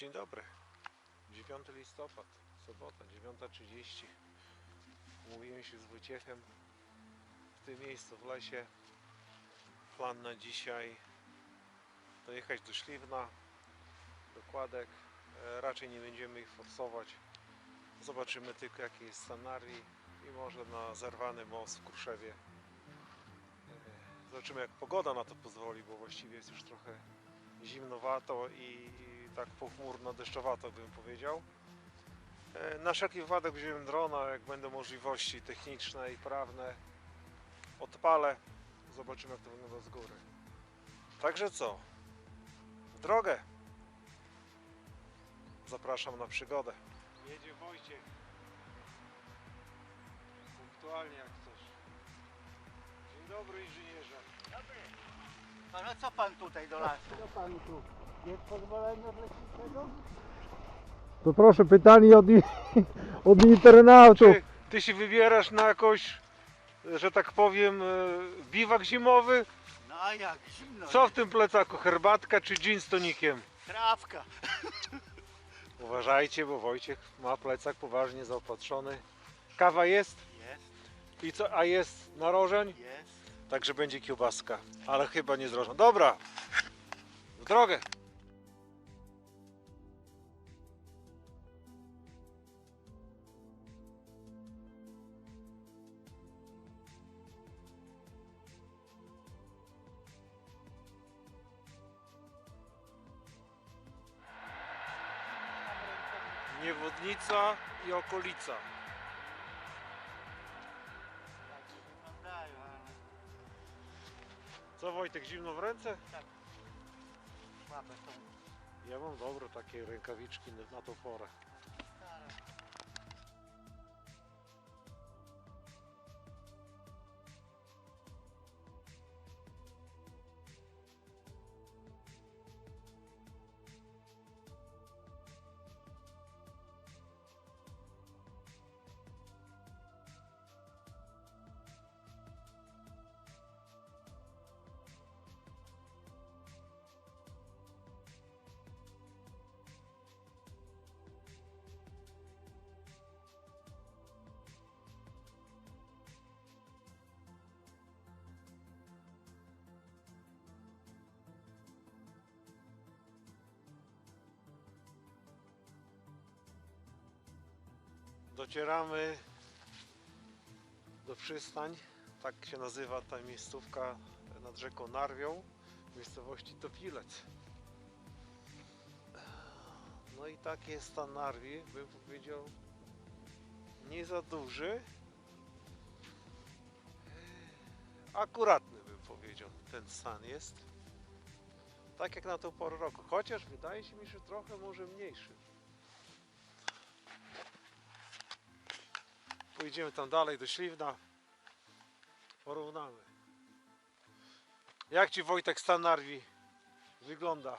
Dzień dobry. 9 listopad, sobota, 9.30. Mówiłem się z Wojciechem w tym miejscu w lesie. Plan na dzisiaj dojechać do Śliwna, do Kładek. E, Raczej nie będziemy ich forsować. Zobaczymy tylko jaki jest scenarii i może na zerwany most w Kruszewie. E, Zobaczymy jak pogoda na to pozwoli, bo właściwie jest już trochę zimnowato i tak pochmurno deszczowato bym powiedział. E, Na wszelki wypadek wziąłem drona, jak będą możliwości techniczne i prawne. Odpalę, zobaczymy jak to wygląda z góry. Także co? W drogę! Zapraszam na przygodę. Jedzie Wojciech. Punktualnie jak coś. Dzień dobry inżynierze. Pana co pan tutaj do lasu? Co pan tu? Jest pozwolenie od leśniczego? To proszę, pytanie od, od internautów. Ty, ty się wybierasz na jakąś, że tak powiem, e, biwak zimowy? No a jak zimno. Co w tym plecaku? Herbatka czy gin z tonikiem? Trawka. Uważajcie, bo Wojciech ma plecak poważnie zaopatrzony. Kawa jest? Jest, I co? A jest narożeń? jest. Także będzie kiełbaska. Ale chyba nie z rożą. Dobra, w drogę. Niewodnica i okolica. Tak Co Wojtek, zimno w ręce? są. Ja mam dobre takie rękawiczki na- na tą porę. Docieramy do przystań. Tak się nazywa ta miejscówka nad rzeką Narwią w miejscowości Topilec. No i tak jest stan Narwi, bym powiedział nie za duży. Akuratny bym powiedział ten stan jest. Tak jak na tą porę roku. Chociaż wydaje się mi, że trochę może mniejszy. Pójdziemy tam dalej do Śliwna. Porównamy. Jak Ci Wojtek stan Narwi wygląda?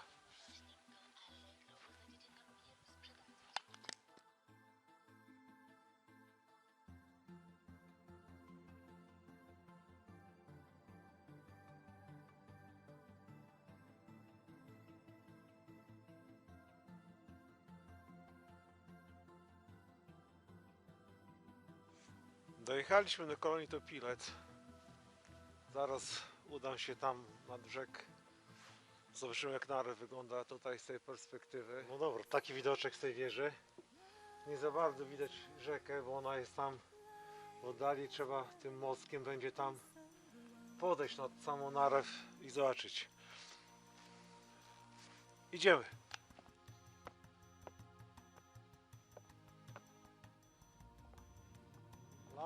Dojechaliśmy do kolonii Topilec. Zaraz udam się tam nad brzeg. Zobaczymy jak Narw wygląda tutaj z tej perspektywy. No dobra, taki widoczek z tej wieży. Nie za bardzo widać rzekę, bo ona jest tam w oddali. Trzeba tym mostkiem będzie tam podejść nad samą Narew i zobaczyć. Idziemy.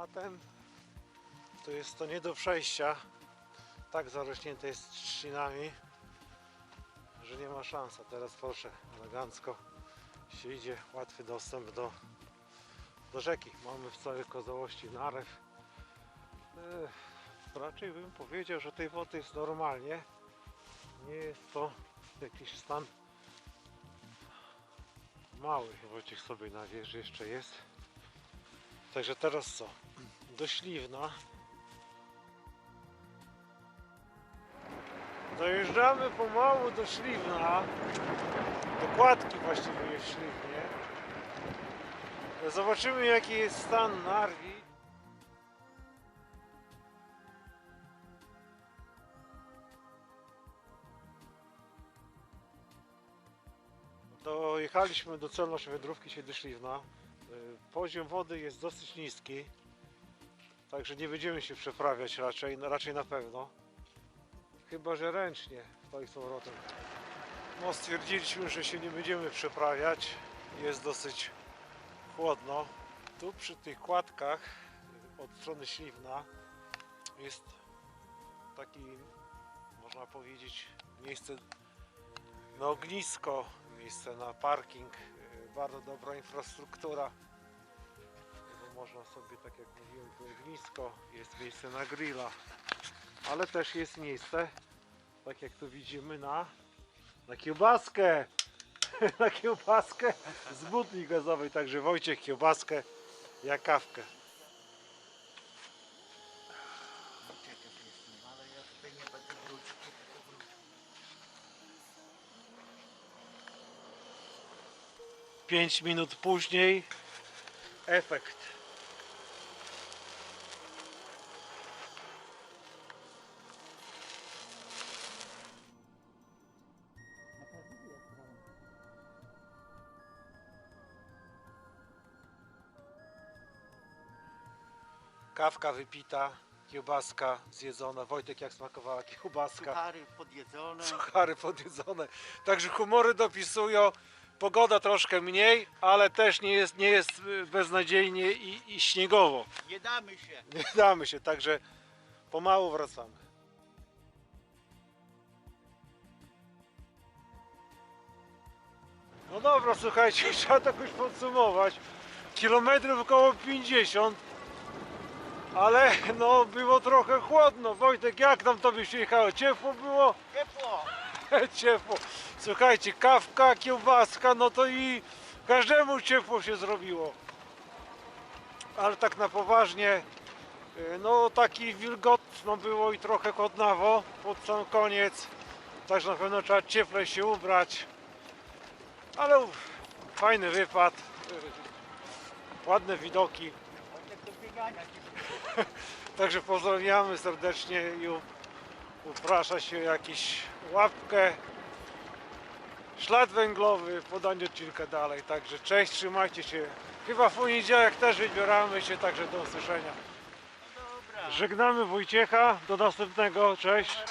Latem to jest to nie do przejścia. Tak zarośnięte jest trzcinami, że nie ma szans. Teraz proszę, elegancko się idzie, łatwy dostęp do, do rzeki. Mamy w całej kozałości narew. Ech, raczej bym powiedział, że tej wody jest normalnie. Nie jest to jakiś stan mały. Wojciech sobie na wieży jeszcze jest. Także teraz co? Do Śliwna. Dojeżdżamy pomału do Śliwna. dokładki właściwie jest śliznie. Zobaczymy jaki jest stan Narwi. Dojechaliśmy do celu naszej wędrówki się do Szliwna. Y, Poziom wody jest dosyć niski, także nie będziemy się przeprawiać raczej, raczej na pewno. Chyba, że ręcznie to i z powrotem. No stwierdziliśmy, że się nie będziemy przeprawiać. Jest dosyć chłodno. Tu przy tych kładkach od strony Śliwna jest taki, można powiedzieć, miejsce na ognisko, miejsce na parking, bardzo dobra infrastruktura. Bo można sobie, tak jak mówiłem, tu ognisko, jest miejsce na grilla, ale też jest miejsce, tak jak tu widzimy, na, na kiełbaskę. na kiełbaskę z butni gazowej, także Wojciech kiełbaskę, ja kawkę. 5 minut później efekt. Kawka wypita, kiełbaska zjedzona. Wojtek, jak smakowała kiełbaska? Suchary podjedzone. Suchary podjedzone. Także humory dopisują. Pogoda troszkę mniej, ale też nie jest, nie jest beznadziejnie i, i śniegowo. Nie damy się. Nie damy się, także pomału wracamy. No dobra, słuchajcie, trzeba to jakoś podsumować. Kilometrów około 50, ale no było trochę chłodno. Wojtek, jak tam tobie się jechało? Ciepło było? Ciepło. Ciepło. Słuchajcie, kawka, kiełbaska, no to i każdemu ciepło się zrobiło. Ale tak na poważnie, y, no taki wilgotno było i trochę kodnawo pod sam koniec. Także na pewno trzeba cieplej się ubrać. Ale uf, fajny wypad, ładne widoki. Także pozdrawiamy serdecznie i uprasza się jakiś łapkę, ślad węglowy, podanie odcinka dalej. Także cześć, trzymajcie się. Chyba w poniedziałek też wybieramy się, także do usłyszenia. Dobra. Żegnamy Wojciecha, do następnego, cześć.